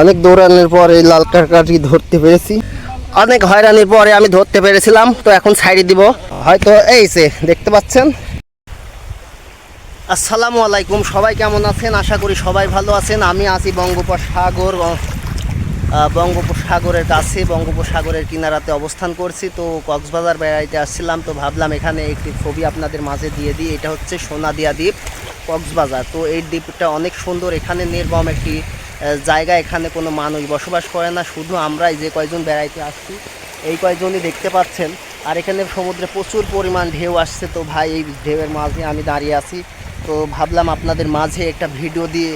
অনেক দৌড়ানোর পর এই লাল কাঁকড়াটি ধরতে পেরেছি। অনেক হয়রানির পরে আমি ধরতে পেরেছিলাম, তো এখন সাইডে দিব। হয়তো এই যে, দেখতে পাচ্ছেন? আসসালামু আলাইকুম, সবাই কেমন আছেন? আশা করি সবাই ভালো আছেন। আমি আছি বঙ্গোপসাগর বঙ্গোপসাগরের কাছে, বঙ্গোপসাগরের কিনারাতে অবস্থান করছি। তো কক্সবাজার বেড়াইতে আসছিলাম, তো ভাবলাম এখানে একটি ছবি আপনাদের মাঝে দিয়ে দিই। এটা হচ্ছে সোনাদিয়া দ্বীপ, কক্সবাজার। তো এই দ্বীপটা অনেক সুন্দর, এখানে নির্গম একটি জায়গা এখানে কোনো মানুষ বসবাস করে না, শুধু আমরাই যে কয়জন বেড়াইতে আসছি, এই কয়জনই দেখতে পাচ্ছেন। আর এখানে সমুদ্রে প্রচুর পরিমাণ ঢেউ আসছে, তো ভাই এই ঢেউয়ের মাঝে আমি দাঁড়িয়ে আছি। তো ভাবলাম আপনাদের মাঝে একটা ভিডিও দিয়ে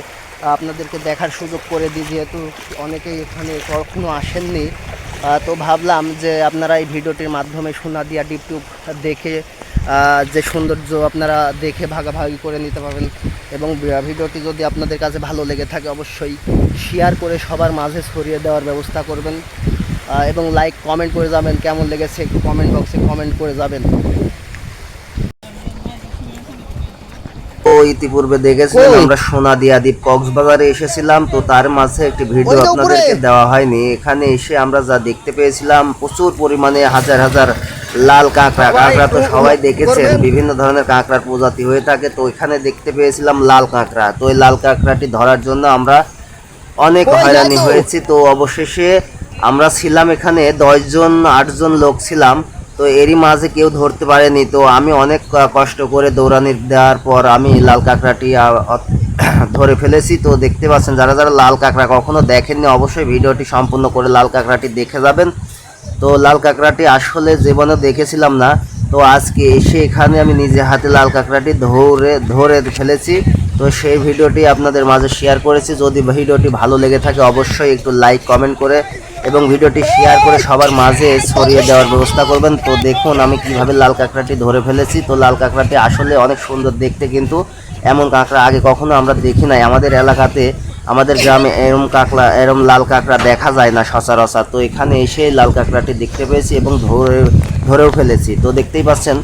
আপনাদেরকে দেখার সুযোগ করে দিই, যেহেতু অনেকেই এখানে কখনো আসেননি। তো ভাবলাম যে আপনারা এই ভিডিওটির মাধ্যমে সোনাদিয়া ডিপটিউব দেখে যে সৌন্দর্য আপনারা দেখে ভাগাভাগি করে নিতে পারবেন এবং ভিডিওটি যদি আপনাদের কাছে ভালো লেগে থাকে অবশ্যই শেয়ার করে সবার মাঝে ছড়িয়ে দেওয়ার ব্যবস্থা করবেন এবং লাইক কমেন্ট করে যাবেন কেমন লেগেছে একটু কমেন্ট বক্সে কমেন্ট করে যাবেন ও ইতিপূর্বে দেখেছিলেন কই? আমরা সোনাদিয়া দ্বীপ কক্সবাজারে এসেছিলাম তো তার মাঝে একটি ভিডিও। আপনাদেরকে দেওয়া হয়নি এখানে এসে আমরা যা দেখতে পেয়েছিলাম প্রচুর পরিমাণে হাজার হাজার লাল কাঁকড়া। কাঁকড়া তো সবাই দেখেছেন বিভিন্ন ধরনের কাঁকড়ার প্রজাতি হয়ে থাকে। তো এখানে দেখতে পেয়েছিলাম লাল কাঁকড়া। তো এই লাল কাঁকড়াটি ধরার জন্য আমরা অনেক হয়রানি হয়েছি। তো অবশেষে আমরা ছিলাম এখানে দশজন আটজন লোক ছিলাম। তো এরই মাঝে কেউ ধরতে পারেনি। তো আমি অনেক কষ্ট করে দৌড়ানি দেওয়ার পর আমি লাল কাঁকড়াটি ধরে ফেলেছি। তো দেখতে পাচ্ছেন যারা যারা লাল কাঁকড়া কখনো দেখেননি অবশ্যই ভিডিওটি সম্পূর্ণ করে লাল কাঁকড়াটি দেখে যাবেন। তো লাল কাঁকড়াটি আসলে জীবনে দেখেছিলাম না, তো আজকে এসে এখানে আমি নিজে হাতে লাল কাঁকড়াটি ধরে ধরে ফেলেছি। তো সেই ভিডিওটি আপনাদের মাঝে শেয়ার করেছি। যদি ভিডিওটি ভালো লেগে থাকে অবশ্যই একটু লাইক কমেন্ট করে এবং ভিডিওটি শেয়ার করে সবার মাঝে ছড়িয়ে দেওয়ার ব্যবস্থা করবেন। তো দেখুন আমি কীভাবে লাল কাঁকড়াটি ধরে ফেলেছি। তো লাল কাঁকড়াটি আসলে অনেক সুন্দর দেখতে কিন্তু। এমন কাঁকড়া আগে কখনো আমরা দেখি নাই। আমাদের এলাকাতে আমাদের গ্রামে এরম কাঁকড়া এরম লাল কাঁকড়া দেখা যায় না সচরাচর। তো এখানে এসে লাল কাঁকড়াটি দেখতে পেয়েছি এবং ধরে ধরেও ফেলেছি। তো দেখতেই পাচ্ছেন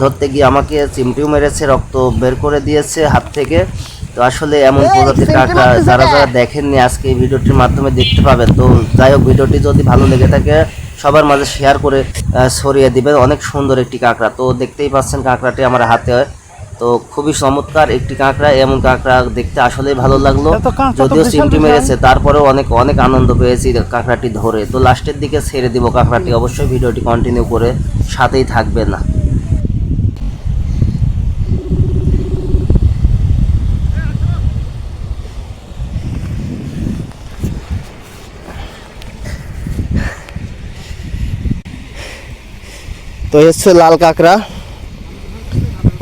ধরতে গিয়ে আমাকে চিমটিও মেরেছে রক্ত বের করে দিয়েছে হাত থেকে। তো আসলে এমন প্রজাতির কাঁকড়া যারা যারা দেখেননি আজকে এই ভিডিওটির মাধ্যমে দেখতে পাবেন। তো যাই হোক ভিডিওটি যদি ভালো লেগে থাকে সবার মাঝে শেয়ার করে ছড়িয়ে দিবেন। অনেক সুন্দর একটি কাঁকড়া। তো দেখতেই পাচ্ছেন কাঁকড়াটি আমার হাতে তো খুবই চমৎকার একটি কাঁকড়া এমন কাঁকড়া দেখতে আসলেই ভালো লাগল। যদিও বিশাল। মেরেছে তারপরেও অনেক অনেক আনন্দ পেয়েছি কাঁকড়াটি ধরে। তো লাস্টের দিকে ছেড়ে দিব কাঁকড়াটি অবশ্যই ভিডিওটি কন্টিনিউ করে সাথেই থাকবে না। তো হচ্ছে লাল কাঁকড়া।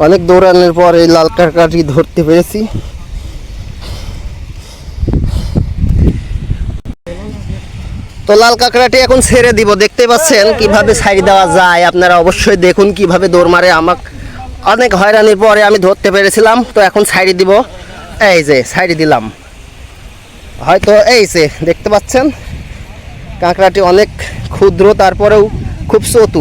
অনেক দৌড়ানোর পর এই লাল কাঁকড়াটি ধরতে পেরেছি। তো লাল কাঁকড়াটি এখন ছেড়ে দিব, দেখতে পাচ্ছেন কীভাবে ছাড়ি দেওয়া যায়। আপনারা অবশ্যই দেখুন কীভাবে দৌড় মারে আমাক। অনেক হয়রানির পরে আমি ধরতে পেরেছিলাম, তো এখন ছাড়ি দিব। এই যে, ছাড়ি দিলাম। হয়তো এই যে, দেখতে পাচ্ছেন? কাঁকড়াটি অনেক ক্ষুদ্র, তারপরেও খুব চতুর।